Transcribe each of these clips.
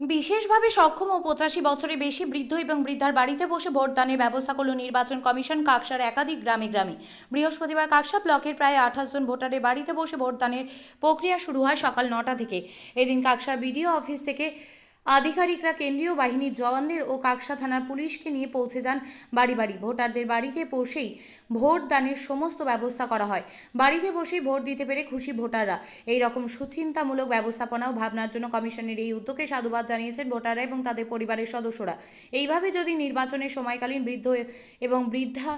বিশেষভাবে সক্ষম ও পঁচাশি বছরে বেশি বৃদ্ধ এবং বৃদ্ধার বাড়িতে বসে ভোটদানের ব্যবস্থা করল নির্বাচন কমিশন কাকসার একাধিক গ্রামে গ্রামে। বৃহস্পতিবার কাকসা ব্লকের প্রায় আঠাশ জন ভোটারের বাড়িতে বসে ভোটদানের প্রক্রিয়া শুরু হয় সকাল নটা থেকে। এদিন কাকসার বিডিও অফিস থেকে আধিকারিকরা কেন্দ্রীয় বাহিনীর জওয়ানদের ও কাকসা থানার পুলিশকে নিয়ে পৌঁছে যান বাড়ি বাড়ি। ভোটারদের বাড়িতে বসেই ভোট দানের সমস্ত ব্যবস্থা করা হয়। বাড়িতে বসেই ভোট দিতে পেরে খুশি ভোটাররা। এই রকম সুচিন্তামূলক ব্যবস্থাপনা ও ভাবনার জন্য কমিশনের এই উদ্যোগে সাধুবাদ জানিয়েছেন ভোটাররা এবং তাদের পরিবারের সদস্যরা। এইভাবে যদি নির্বাচনের সময়কালীন বৃদ্ধ এবং বৃদ্ধা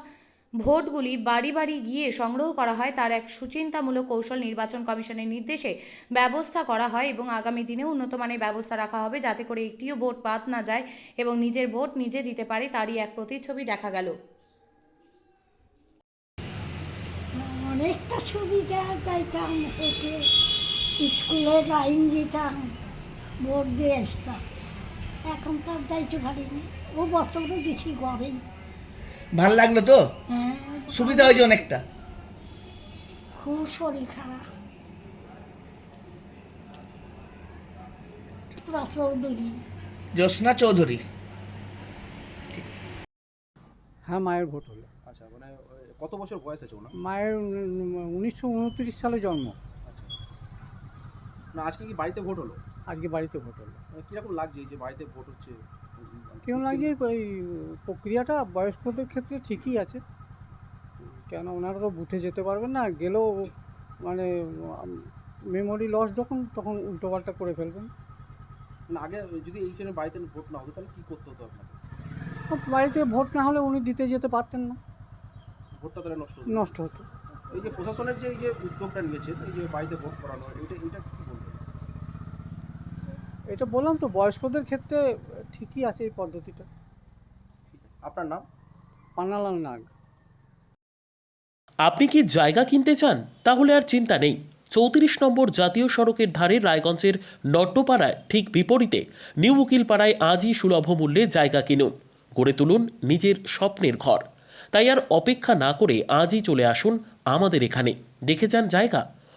ভোটগুলি বাড়ি বাড়ি গিয়ে সংগ্রহ করা হয়। তার এক সুচিন্তামূলক কৌশল নির্বাচন কমিশনের নির্দেশে ব্যবস্থা করা হয় এবং আগামী দিনে উন্নত মানের ব্যবস্থা রাখা হবে যাতে করে একটিও ভোট বাদ না যায় এবং নিজের ভোট নিজে দিতে পারে তারই এক প্রতিচ্ছবি দেখা গেল। অনেকটা সুবিধা যাইতাম হেঁটে স্কুলে লাইন দিতাম ভোট দিয়ে আসতাম। এখন তো আর যাইতে পারিনি। ও বছরে দিছি ঘরেই। ভালো লাগল তো? হ্যাঁ। সুবিধা হয়েছে অনেকটা। খুব শরীর খারাপ। চৌধুরী। জ্যোৎস্না চৌধুরী। হ্যাঁ মায়ের ভোট হলো। আচ্ছা মানে কত বছর বয়স আছে ওনার? মায়ের উনিশশো উনত্রিশ সালে জন্ম। আচ্ছা। না আজকে কি বাড়িতে ভোট হলো? আজকে বাড়িতে ভোট হলো। মানে কীরকম লাগছে এই যে বাড়িতে ভোট হচ্ছে? কেমন লাগছে এই প্রক্রিয়াটা বয়স্কদের ক্ষেত্রে ঠিকই আছে। কেন ওনারা তো বুথে যেতে পারবেন না গেলেও মানে মেমোরি লস যখন তখন উল্টোপাল্টা করে ফেলবেন। না আগে যদি এইখানে বাড়িতে ভোট না হতো তাহলে কী করতে হতো আপনাকে? বাড়িতে ভোট না হলে উনি দিতে যেতে পারতেন না। ভোটটা তাহলে নষ্ট নষ্ট হতো। এই যে প্রশাসনের যে এই যে উদ্যোগটা নিয়েছে এই যে বাড়িতে ভোট করানো এটা এটা কি বলবেন? এটা বললাম তো বয়স্কদের ক্ষেত্রে ঠিকই আছে এই পদ্ধতিটা। আপনার নাম? পান্নালাল নাগ। আপনি কি জায়গা কিনতে চান? তাহলে আর চিন্তা নেই। চৌত্রিশ নম্বর জাতীয় সড়কের ধারে রায়গঞ্জের নট্টপাড়ায় ঠিক বিপরীতে নিউ উকিলপাড়ায় আজই সুলভ মূল্যে জায়গা কিনুন। গড়ে তুলুন নিজের স্বপ্নের ঘর। তাই আর অপেক্ষা না করে আজই চলে আসুন আমাদের এখানে। দেখে যান জায়গা।